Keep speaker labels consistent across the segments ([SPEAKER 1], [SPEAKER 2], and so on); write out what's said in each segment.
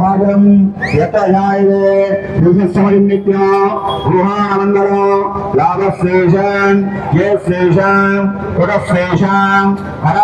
[SPEAKER 1] భాగం యతయాయే భుజస్మరిమిత్య గృహానందర లాభశేషం కేశేషం కుటశేషం హరాభాః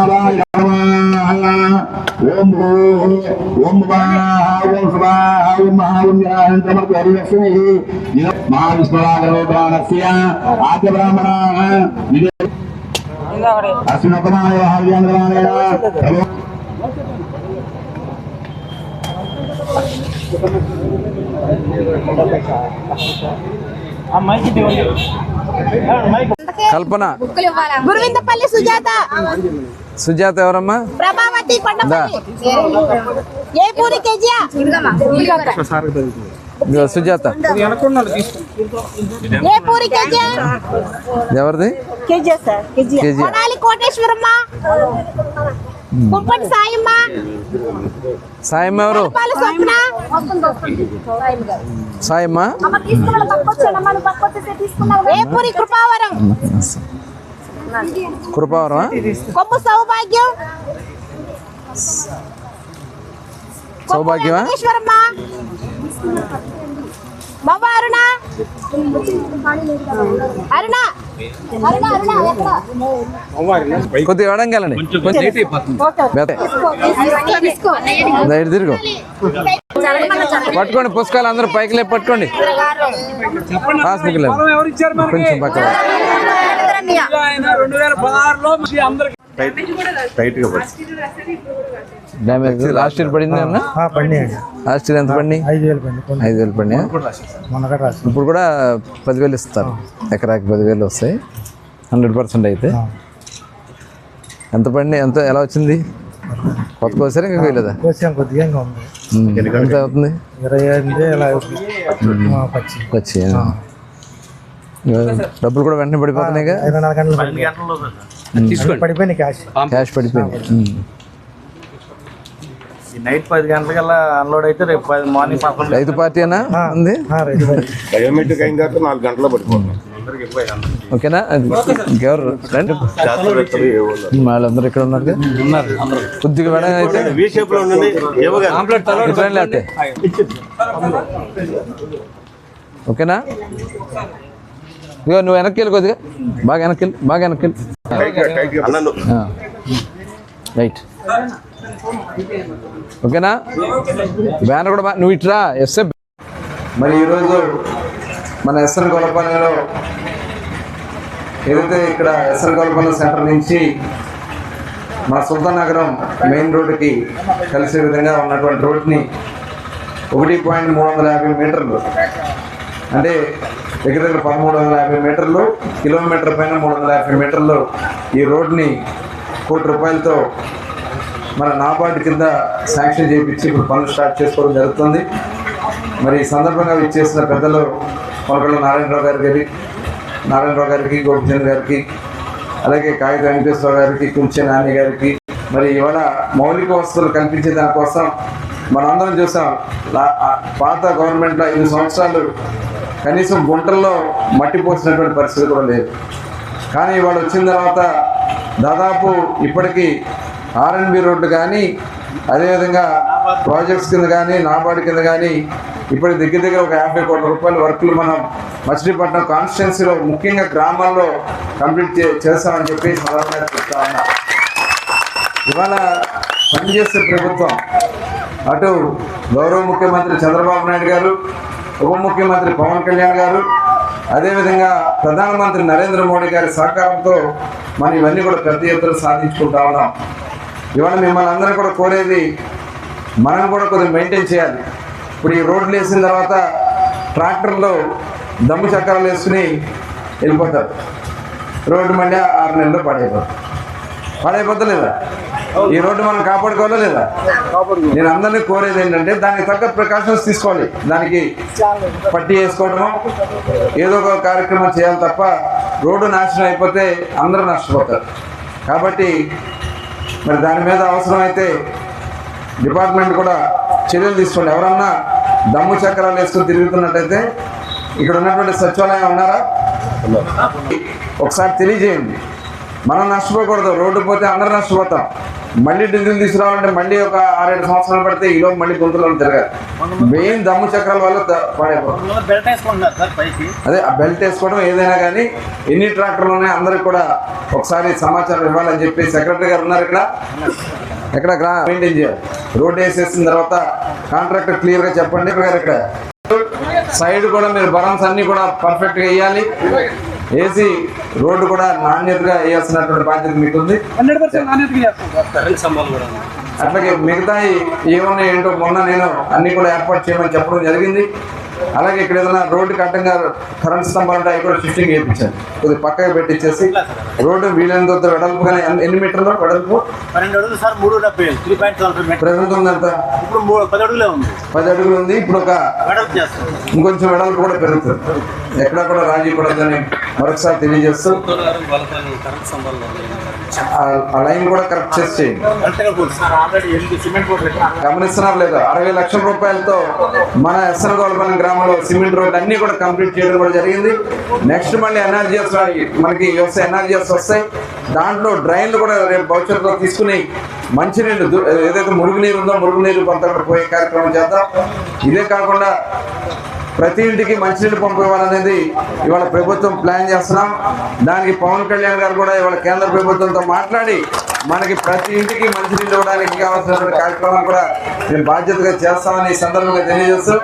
[SPEAKER 1] వామనాయ నమ శివరాయ నమ ఋషికేశాయ నమ పద్మనాభాయ నమ ఓం భూ ఓం స్వాహ ఓం స్వాహ ఓం మహాపుణ్యాయ సమర్పరిలక్ష్మి మహావిష్ణురాగరోగానస్య ఆద్య బ్రాహ్మణాః అశ్వినోత్తమాయ మహావ్యాంధ్రమాయ ప్రభు
[SPEAKER 2] కల్పన
[SPEAKER 3] గురువిందపల్లి సుజాత
[SPEAKER 2] సుజాత ఎవరమ్మా?
[SPEAKER 3] ప్రభావతి కొండపల్లి. ఏ పూరి కేజీయా
[SPEAKER 2] ఇదిగో సుజాత.
[SPEAKER 3] ఏ పూరి కేజీయా
[SPEAKER 2] ఎవరిది?
[SPEAKER 3] కేజీయా సార్ కేజీయా
[SPEAKER 2] కేజీయా.
[SPEAKER 3] కొడాలి కోటేశ్వరమ్మ. కుంపటి సాయమ్మ.
[SPEAKER 2] సాయమ్మ ఎవరు? సాయమ్మ?
[SPEAKER 3] ఏ పూరి కృపావరం?
[SPEAKER 2] కృపావరమా
[SPEAKER 3] కొమ్ము సౌభాగ్యం.
[SPEAKER 2] సౌభాగ్యమా?
[SPEAKER 3] కోటేశ్వరమ్మ బాబా అరుణ. అరుణ. అరుణ అరుణ ఎక్కడ?
[SPEAKER 2] కొద్దిగా ఎడంగాలండి ఇటు తిరుగు. పట్టుకోండి పుస్తకాలు అందరూ పైకి లేపి పట్టుకోండి. కొంచెం పక్కన. డ్యామేజ్ లాస్ట్ ఇయర్ పడింది. అన్న లాస్ట్ ఇయర్ ఎంత పడి
[SPEAKER 4] ఐదు వేలు
[SPEAKER 2] ఐదు పడినాయా ఇప్పుడు కూడా పదివేలు ఇస్తారు. ఎకరాకి పదివేలు వస్తాయి. హండ్రెడ్ పర్సెంట్ అయితే. ఎంత పడి ఎంత ఎలా వచ్చింది? కొత్త కోసారు? ఇంకా వేయలేదా?
[SPEAKER 4] కోసాం కొద్దిగా ఇంకా ఉంది.
[SPEAKER 2] ఉమ్. ఎంత అవుతుంది?
[SPEAKER 4] ఇరవై. ఆ, పచ్చి.
[SPEAKER 2] డబ్బులు కూడా వెంటనే పడిపోతున్నాయిగా
[SPEAKER 4] ఇరవై నాలుగు గంటలు క్యాష్
[SPEAKER 2] క్యాష్ పడిపోయింది.
[SPEAKER 5] నైట్ పది గంటలకల్లా అన్లోడ్ అయితే రేపు పది మార్నింగ్ పదకొండు
[SPEAKER 2] రైతు పార్టీ అనా ఉంది.
[SPEAKER 6] బయోమెట్రిక్ అయిన తర్వాత నాలుగు గంటల్లో పడిపోతుంది.
[SPEAKER 2] ఓకేనా? వాళ్ళందరూ ఇక్కడ ఉన్నారు కదా? కొద్దిగా అయితే ఓకేనా? ఇగో నువ్వు వెనక్కి వెళ్ళి కొద్దిగా. బాగా వెనక్కి వెళ్ళి బాగా వెనక్కి వెళ్ళి. రైట్ ఓకేనా? బ్యానర్ కూడా నువ్వు ఇట్రా ఎస్ఏ మరి ఈరోజు మన ఎస్ఎన్ గొల్లపల్లిలో ఏదైతే ఇక్కడ ఎస్ఎన్ గొల్లపల్లి సెంటర్ నుంచి మన సుల్తాన్ నగరం మెయిన్ రోడ్డుకి కలిసే విధంగా ఉన్నటువంటి రోడ్ని ఒకటి పాయింట్ మూడు వందల యాభై మీటర్లు అంటే దగ్గర దగ్గర పదమూడు వందల యాభై మీటర్లు కిలోమీటర్ పైన మూడు వందల యాభై మీటర్లు ఈ రోడ్ని కోటి రూపాయలతో మన నాబార్డు కింద శాంక్షన్ చేయించి ఇప్పుడు పనులు స్టార్ట్ చేసుకోవడం జరుగుతుంది. మరి ఈ సందర్భంగా ఇచ్చేసిన పెద్దలు కొనకళ్ళ నారాయణరావు గారి గారి నారాయణరావు గారికి గోపిచంద్ గారికి అలాగే కాగిత వెంకటేశ్వర గారికి కుంచె నాని గారికి మరి ఇవాళ మౌలిక వసతులు కల్పించే దానికోసం మనందరం చూసాం. పాత గవర్నమెంట్లో ఐదు సంవత్సరాలు కనీసం గుంటల్లో మట్టి పోసినటువంటి పరిస్థితి కూడా లేదు. కానీ వాళ్ళు వచ్చిన తర్వాత దాదాపు ఇప్పటికీ ఆర్ఎన్బి రోడ్డు కానీ అదేవిధంగా ప్రాజెక్ట్స్ కింద కానీ నాబార్డు కింద కానీ ఇప్పటి దగ్గర దగ్గర ఒక యాభై కోట్ల రూపాయల వర్కులు మనం మచిలీపట్నం కాన్స్టిట్యున్సీలో ముఖ్యంగా గ్రామాల్లో కంప్లీట్ చే చేస్తామని చెప్పి సందర్భంగా చెప్తా ఉన్నా. ఇవాళ పనిచేసే ప్రభుత్వం అటు గౌరవ ముఖ్యమంత్రి చంద్రబాబు నాయుడు గారు ఉప ముఖ్యమంత్రి పవన్ కళ్యాణ్ గారు అదేవిధంగా ప్రధానమంత్రి నరేంద్ర మోడీ గారి సహకారంతో మనం ఇవన్నీ కూడా పెద్ద ఎత్తున సాధించుకుంటా ఉన్నాం. ఇవాళ మిమ్మల్ని అందరూ కూడా కోరేది మనం కూడా కొద్దిగా మెయింటైన్ చేయాలి. ఇప్పుడు ఈ రోడ్లు వేసిన తర్వాత ట్రాక్టర్లో దమ్ము చక్రాలు వేసుకుని వెళ్ళిపోతారు. రోడ్డు మళ్ళీ ఆరు నెలల్లో పడైపోతారు పడైపోతలేదా? లేదా ఈ రోడ్డు మనం కాపాడుకోవాలా లేదా? నేను అందరినీ కోరేది ఏంటంటే దానికి తగ్గ ప్రికాషన్స్ తీసుకోవాలి. దానికి పట్టి వేసుకోవడము ఏదో ఒక కార్యక్రమం చేయాలి తప్ప రోడ్డు నాశనం అయిపోతే అందరూ నష్టపోతారు. కాబట్టి మరి దాని మీద అవసరమైతే డిపార్ట్మెంట్ కూడా చర్యలు తీసుకోండి. ఎవరన్నా దమ్ము చక్రాలు వేసుకుని తిరుగుతున్నట్టయితే ఇక్కడ ఉన్నటువంటి సచివాలయం ఉన్నారా? ఒకసారి తెలియజేయండి. మనం నష్టపోకూడదు. రోడ్డు పోతే అందరూ నష్టపోతాం. మళ్ళీ డీజిల్ తీసుకురావాలంటే మళ్ళీ ఒక ఆరేడు సంవత్సరాలు పడితే ఈలో మళ్ళీ గుంతలో తిరగాలి. మెయిన్ దమ్ము చక్రాల వల్ల అదే ఆ బెల్ట్ వేసుకోవడం ఏదైనా కానీ ఎన్ని ట్రాక్టర్లు ఉన్నాయి అందరికి కూడా ఒకసారి సమాచారం ఇవ్వాలని చెప్పి సెక్రటరీ గారు ఉన్నారు ఇక్కడ. ఎక్కడ గ్రా మెయింటైన్ చేయాలి. రోడ్ వేసేసిన తర్వాత కాంట్రాక్టర్ క్లియర్గా చెప్పండి గారు ఇక్కడ. సైడ్ కూడా మీరు బరన్స్ అన్ని కూడా పర్ఫెక్ట్గా వేయాలి వేసి రోడ్డు కూడా నాణ్యతగా వేయాల్సినటువంటి బాధ్యత మీకు ఉంది అట్లాగే మిగతా ఏమన్నా ఏంటో మొన్న నేను అన్ని కూడా ఏర్పాటు చేయమని చెప్పడం జరిగింది. అలాగే ఇక్కడ ఏదైనా రోడ్డుకి అడ్డంగా కరెంట్ స్తంభాలు ఉంటే అవి కూడా షిఫ్టింగ్ చేయించాను. కొద్దిగా పక్కగా పెట్టించేసి రోడ్డు వీలైనంత వెడల్పుగానే ఎన్ని- ఎన్ని మీటర్లు వెడల్పు?
[SPEAKER 5] పన్నెండు అడుగులు సార్ మూడు డెబ్బై త్రీ పాయింట్
[SPEAKER 2] ప్రజెంట్ ఉందంత
[SPEAKER 5] ఇప్పుడు పది అడుగులే ఉంది.
[SPEAKER 2] పది అడుగులు ఉంది ఇప్పుడు ఒక
[SPEAKER 5] వెడల్పు చేస్తాం.
[SPEAKER 2] ఇంకొంచెం వెడల్పు కూడా పెరుగుతుంది. ఎక్కడా కూడా రాజీ పడదని మరొకసారి తెలియజేస్తూ ఆ- ఆ లైన్ కూడా కరెక్ట్ చేసి చేయండి.
[SPEAKER 5] సిమెంట్
[SPEAKER 2] గమనిస్తున్నారు లేదా? అరవై లక్షల రూపాయలతో మన ఎస్ఎల్ గోల్పల్లి గ్రామంలో సిమెంట్ రోడ్లు అన్ని కూడా కంప్లీట్ చేయడం కూడా జరిగింది. నెక్స్ట్ మళ్ళీ ఎన్ఆర్జీఎస్ మనకి వ్యవసాయ ఎన్ఆర్జీఎస్ వస్తాయి. దాంట్లో డ్రైన్లు కూడా రేపు భవిష్యత్తులో తీసుకుని మంచినీళ్ళు ఏదైతే మురుగునీరు ఉందో మురుగునీరు కొంత పోయే కార్యక్రమం చేద్దాం. ఇదే కాకుండా ప్రతి ఇంటికి మంచినీళ్ళు పంపివ్వాలనేది ఇవాళ ప్రభుత్వం ప్లాన్ చేస్తున్నాం. దానికి పవన్ కళ్యాణ్ గారు కూడా ఇవాళ కేంద్ర ప్రభుత్వంతో మాట్లాడి మనకి ప్రతి ఇంటికి మంచినీళ్ళు ఇవ్వడానికి కావాల్సినటువంటి కార్యక్రమాలు కూడా నేను బాధ్యతగా చేస్తామని ఈ సందర్భంగా తెలియజేస్తూ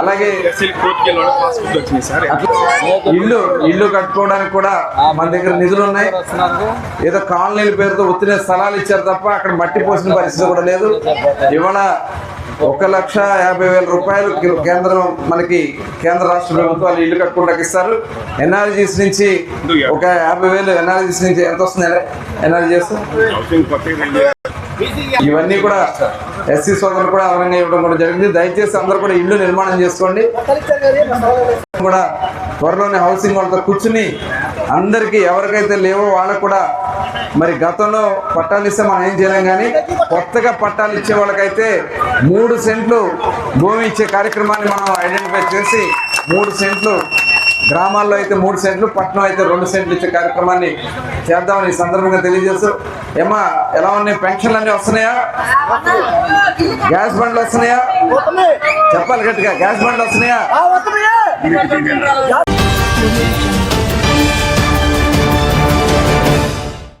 [SPEAKER 2] అలాగే ఇల్లు ఇల్లు కట్టుకోవడానికి కూడా మన దగ్గర నిధులు ఉన్నాయి. ఏదో కాలనీల పేరుతో ఉత్తిన స్థలాలు ఇచ్చారు తప్ప అక్కడ మట్టి పోసిన పరిస్థితి కూడా లేదు. ఇవాళ ఒక లక్ష యాభై వేల రూపాయలు కేంద్రం మనకి కేంద్ర రాష్ట్ర ప్రభుత్వాలు ఇల్లు కట్టుకుంటాకి ఇస్తారు. ఎన్ఆర్జీస్ నుంచి ఒక యాభై వేలు ఎన్ఆర్జీస్ నుంచి ఎంత వస్తుంది ఎన్ఆర్జీస్? ఇవన్నీ కూడా ఎస్సీ సోదరులు కూడా అవన్నీ ఇవ్వడం కూడా జరిగింది. దయచేసి అందరూ కూడా ఇల్లు నిర్మాణం చేసుకోండి. కూడా త్వరలోనే హౌసింగ్ వాళ్ళతో కూర్చుని అందరికీ ఎవరికైతే లేవో వాళ్ళకు కూడా మరి గతంలో పట్టాలు ఇస్తే మనం ఏం చేయలేం కానీ కొత్తగా పట్టాలు ఇచ్చే వాళ్ళకైతే మూడు సెంట్లు భూమి ఇచ్చే కార్యక్రమాన్ని మనం ఐడెంటిఫై చేసి మూడు సెంట్లు గ్రామాల్లో అయితే మూడు సెంట్లు పట్టణం అయితే రెండు సెంట్లు ఇచ్చే కార్యక్రమాన్ని చేద్దామని ఈ సందర్భంగా తెలియజేస్తూ ఏమా ఎలా ఉన్నాయి? పెన్షన్లు అన్నీ వస్తున్నాయా? గ్యాస్ బండ్లు వస్తున్నాయా? చెప్పాలి గట్టిగా గ్యాస్ బండ్లు వస్తున్నాయా?